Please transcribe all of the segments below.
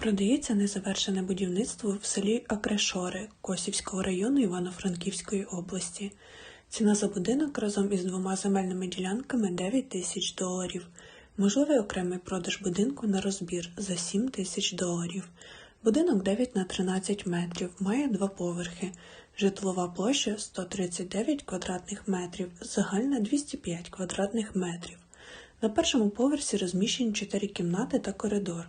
Продається незавершене будівництво в селі Акрешори Косівського району Івано-Франківської області. Ціна за будинок разом із двома земельними ділянками 9 тисяч доларів. Можливий окремий продаж будинку на розбір за 7 тисяч доларів. Будинок 9 на 13 метрів, має два поверхи. Житлова площа 139 квадратних метрів, загальна 205 квадратних метрів. На першому поверсі розміщені 4 кімнати та коридор.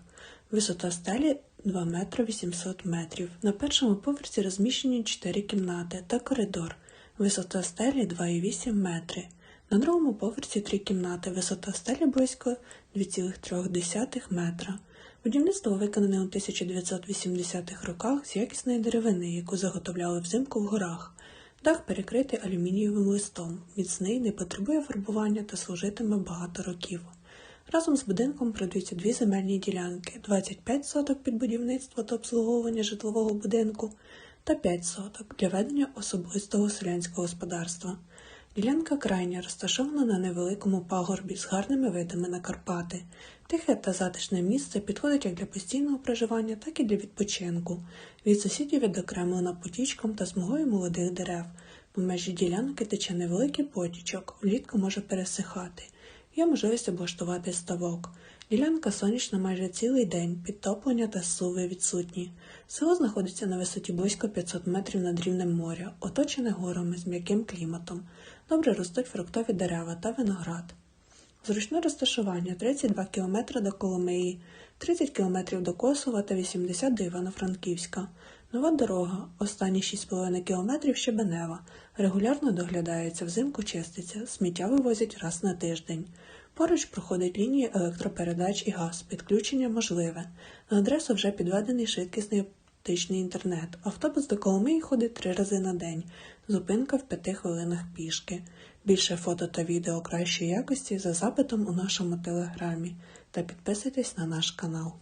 Висота стелі 2 метри 800 метрів. На першому поверсі розміщені 4 кімнати та коридор. Висота стелі 2,8 метри. На другому поверсі 3 кімнати. Висота стелі близько 2,3 метра. Будівництво виконане у 1980-х роках з якісної деревини, яку заготовляли взимку в горах. Дах перекритий алюмінієвим листом, міцний, не потребує фарбування та служитиме багато років. Разом з будинком продаються дві земельні ділянки: 25 соток під будівництво та обслуговування житлового будинку та 5 соток для ведення особистого селянського господарства. Ділянка крайня розташована на невеликому пагорбі з гарними видами на Карпати. Тихе та затишне місце підходить як для постійного проживання, так і для відпочинку. Від сусідів відокремлена потічком та смугою молодих дерев. По межі ділянки тече невеликий потічок, влітку може пересихати. Є можливість облаштувати ставок. Ділянка сонячна майже цілий день, підтоплення та суви відсутні. Село знаходиться на висоті близько 500 метрів над рівнем моря, оточене горами з м'яким кліматом. Добре ростуть фруктові дерева та виноград. Зручне розташування 32 км до Коломиї, 30 км до Косова та 80 до Івано-Франківська. Нова дорога, останні 6,5 км Щебенева. Регулярно доглядається, взимку чиститься, сміття вивозять раз на тиждень. Поруч проходить лінії електропередач і газ, підключення можливе. На адресу вже підведений швидкісний оптичний інтернет. Автобус до Коломиї ходить три рази на день. Зупинка в п'яти хвилинах пішки. Більше фото та відео кращої якості за запитом у нашому телеграмі. Та підписуйтесь на наш канал.